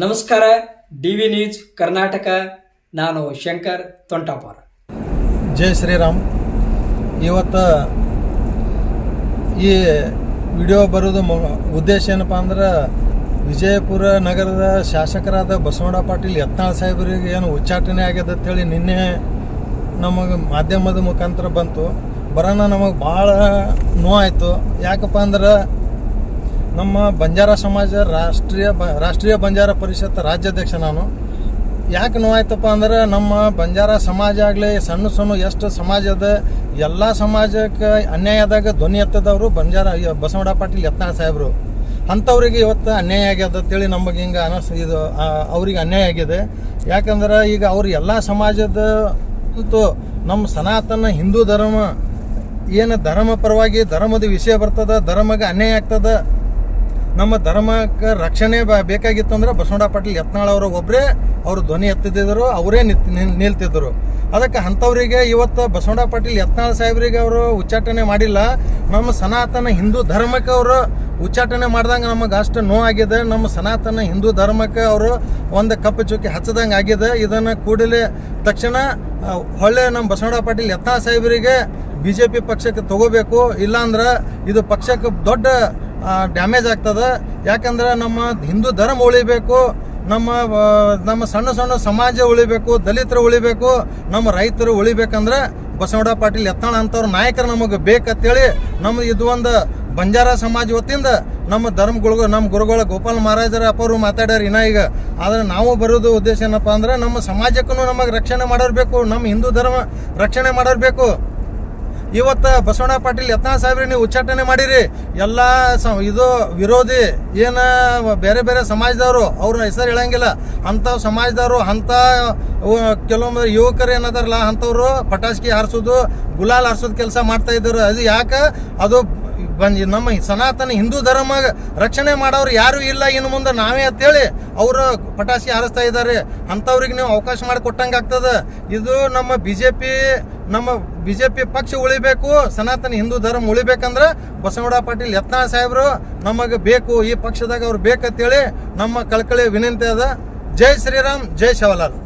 ನಮಸ್ಕಾರ D V news Karnataka. ನಾನು ಶಂಕರ್ ತೊಂಟಾಪುರ. ಜೈ ಶ್ರೀರಾಮ್. ಇವತ್ತು ಈ ವಿಡಿಯೋ ಬರೋದು ಉದ್ದೇಶ ಏನಪ್ಪ ಅಂದ್ರೆ ವಿಜಯಪುರ ನಗರದ ಶಾಸಕರಾದ ಬಸವಣ್ಣ ಪಾಟೀಲ್ ಯತ್ನಾಳ್ ಸಾಹೇಬರಿಗೆ ಏನು ಉಚ್ಚಾಟನೆ ಆಗ್ಯದ ಅಂತೇಳಿ ನಿನ್ನೆ ನಮಗೆ ಮಾಧ್ಯಮದ ಮುಖಾಂತರ ಬಂತು. ಬರೋಣ ನಮಗೆ ಭಾಳ ನೋವಾಯಿತು. ಯಾಕಪ್ಪ ಅಂದ್ರೆ ನಮ್ಮ ಬಂಜಾರ ಸಮಾಜ ರಾಷ್ಟ್ರೀಯ ರಾಷ್ಟ್ರೀಯ ಬಂಜಾರ ಪರಿಷತ್ ರಾಜ್ಯಾಧ್ಯಕ್ಷ ನಾನು. ಯಾಕೆ ನೋವಾಯ್ತಪ್ಪ ಅಂದ್ರೆ ನಮ್ಮ ಬಂಜಾರ ಸಮಾಜ ಆಗಲಿ ಸಣ್ಣ ಸಣ್ಣ ಎಷ್ಟು ಸಮಾಜದ ಎಲ್ಲ ಸಮಾಜಕ್ಕೆ ಅನ್ಯಾಯ ಆದಾಗ ಧ್ವನಿ ಎತ್ತದವರು ಬಂಜಾರ ಬಸವಣ್ಣ ಪಾಟೀಲ್ ಯತ್ನಾಳ ಸಾಹೇಬರು. ಅಂಥವ್ರಿಗೆ ಇವತ್ತು ಅನ್ಯಾಯ ಆಗ್ಯದ ಅಂತೇಳಿ ನಮಗೆ ಹಿಂಗೆ ಅನಸ್, ಇದು ಅವ್ರಿಗೆ ಅನ್ಯಾಯ ಆಗಿದೆ ಯಾಕಂದ್ರೆ ಈಗ ಅವ್ರು ಎಲ್ಲ ಸಮಾಜದ ನಮ್ಮ ಸನಾತನ ಹಿಂದೂ ಧರ್ಮ, ಏನು ಧರ್ಮ ಪರವಾಗಿ ಧರ್ಮದ ವಿಷಯ ಬರ್ತದ, ಧರ್ಮಗೆ ಅನ್ಯಾಯ ಆಗ್ತದ ನಮ್ಮ ಧರ್ಮಕ್ಕೆ ರಕ್ಷಣೆ ಬೇಕಾಗಿತ್ತು ಬೇಕಾಗಿತ್ತಂದ್ರೆ ಬಸವಣ್ಣ ಪಾಟೀಲ್ ಯತ್ನಾಳ್ ಅವರು ಒಬ್ಬರೇ ಅವರು ಧ್ವನಿ ಎತ್ತಿದ್ದರು ಅವರೇ ನಿತ್ ನಿಲ್- ನಿಲ್ತಿದ್ದರು. ಅದಕ್ಕೆ ಅಂಥವರಿಗೆ ಇವತ್ತು ಬಸವಣ್ಣ ಪಾಟೀಲ್ ಯತ್ನಾಳ್ ಸಾಹೇಬರಿಗೆ ಅವರು ಉಚ್ಚಾಟನೆ ಮಾಡಿಲ್ಲ. ನಮ್ಮ ಸನಾತನ ಹಿಂದೂ ಧರ್ಮಕ್ಕೆ ಅವರು ಉಚ್ಚಾಟನೆ ಮಾಡ್ದಂಗೆ ನಮಗೆ ಅಷ್ಟು ನೋವಾಗಿದೆ. ನಮ್ಮ ಸನಾತನ ಹಿಂದೂ ಧರ್ಮಕ್ಕೆ ಅವರು ಒಂದು ಕಪ್ಪು ಚುಕ್ಕಿ ಹಚ್ಚದಂಗೆ ಆಗಿದೆ. ಇದನ್ನು ಕೂಡಲೇ ತಕ್ಷಣ ಹೊಳ್ಳೆ ನಮ್ಮ ಬಸವಣ್ಣ ಪಾಟೀಲ್ ಯತ್ನಾಳ್ ಸಾಹೇಬರಿಗೆ ಬಿ ಜೆ ಪಿ ಪಕ್ಷಕ್ಕೆ ತಗೋಬೇಕು. ಇಲ್ಲಾಂದ್ರೆ ಇದು ಪಕ್ಷಕ್ಕೆ ದೊಡ್ಡ ಡ್ಯಾಮೇಜ್ ಆಗ್ತದೆ. ಯಾಕಂದ್ರೆ ನಮ್ಮ ಹಿಂದೂ ಧರ್ಮ ಉಳಿಬೇಕು, ನಮ್ಮ ನಮ್ಮ ಸಣ್ಣ ಸಣ್ಣ ಸಮಾಜ ಉಳಿಬೇಕು, ದಲಿತರು ಉಳಿಬೇಕು, ನಮ್ಮ ರೈತರು ಉಳಿಬೇಕಂದ್ರೆ ಬಸವಣ್ಣ ಪಾಟೀಲ್ ಎತ್ತಾಳ ಅಂತವ್ರ ನಾಯಕರು ನಮಗೆ ಬೇಕಂತೇಳಿ ನಮ್ಮ ಇದು ಒಂದು ಬಂಜಾರ ಸಮಾಜ ವತಿಯಿಂದ ನಮ್ಮ ಧರ್ಮಗಳು ನಮ್ಮ ಗುರುಗಳ ಗೋಪಾಲ್ ಮಹಾರಾಜರ ಅಪ್ಪರು ಮಾತಾಡ್ಯಾರ ಇನ್ನ ಈಗ. ಆದ್ರೆ ನಾವು ಬರೋದು ಉದ್ದೇಶ ಏನಪ್ಪ ಅಂದ್ರೆ ನಮ್ಮ ಸಮಾಜಕ್ಕೂ ನಮಗೆ ರಕ್ಷಣೆ ಮಾಡೋರ್ಬೇಕು, ನಮ್ಮ ಹಿಂದೂ ಧರ್ಮ ರಕ್ಷಣೆ ಮಾಡೋರು ಬೇಕು ಇವತ್ತು ಬಸವಣ್ಣ ಪಾಟೀಲ್ ಯತ್ನಾಳ್ ಸಾಹೇಬ್ರಿ ನೀವು ಉಚ್ಚಾಟನೆ ಮಾಡಿರಿ. ಎಲ್ಲ ಇದು ವಿರೋಧಿ, ಏನ ಬೇರೆ ಬೇರೆ ಸಮಾಜದವರು, ಅವ್ರ ಹೆಸರು ಹೇಳಂಗಿಲ್ಲ. ಅಂಥ ಸಮಾಜದವರು, ಅಂಥ ಕೆಲವೊಮ್ಮೆ ಯುವಕರು ಏನದಾರಲ್ಲ, ಅಂಥವ್ರು ಪಟಾಸ್ಕಿ ಹಾರಿಸೋದು, ಗುಲಾಲ್ ಹಾರಿಸೋದು ಕೆಲಸ ಮಾಡ್ತಾ ಇದ್ದರು. ಅದು ಯಾಕೆ? ಅದು ಬಂದು ನಮ್ಮ ಸನಾತನ ಹಿಂದೂ ಧರ್ಮ ರಕ್ಷಣೆ ಮಾಡೋರು ಯಾರು ಇಲ್ಲ. ಇನ್ನು ಮುಂದೆ ನಾವೇ ಅಂತೇಳಿ ಅವರು ಪಟಾಕಿ ಹಾರಿಸ್ತಾ ಇದ್ದಾರೆ. ಅಂಥವ್ರಿಗೆ ನೀವು ಅವಕಾಶ ಮಾಡಿ ಕೊಟ್ಟಂಗೆ ಆಗ್ತದೆ ಇದು ನಮ್ಮ ಬಿ ನಮ್ಮ ಬಿ ಜೆ ಪಿ ಪಕ್ಷ ಉಳಿಬೇಕು, ಸನಾತನ ಹಿಂದೂ ಧರ್ಮ ಉಳಿಬೇಕಂದ್ರೆ ಬಸವಗೌಡ ಪಾಟೀಲ್, ಯತ್ನಾಳ್ ಸಾಹೇಬರು ನಮಗೆ ಬೇಕು, ಈ ಪಕ್ಷದಾಗ ಅವ್ರು ಬೇಕಂತೇಳಿ ನಮ್ಮ ಕಳ್ಕಳಿ ವಿನಂತಿ ಅದ. ಜೈ ಶ್ರೀರಾಮ್, ಜೈ ಶಿವಲಾಲ್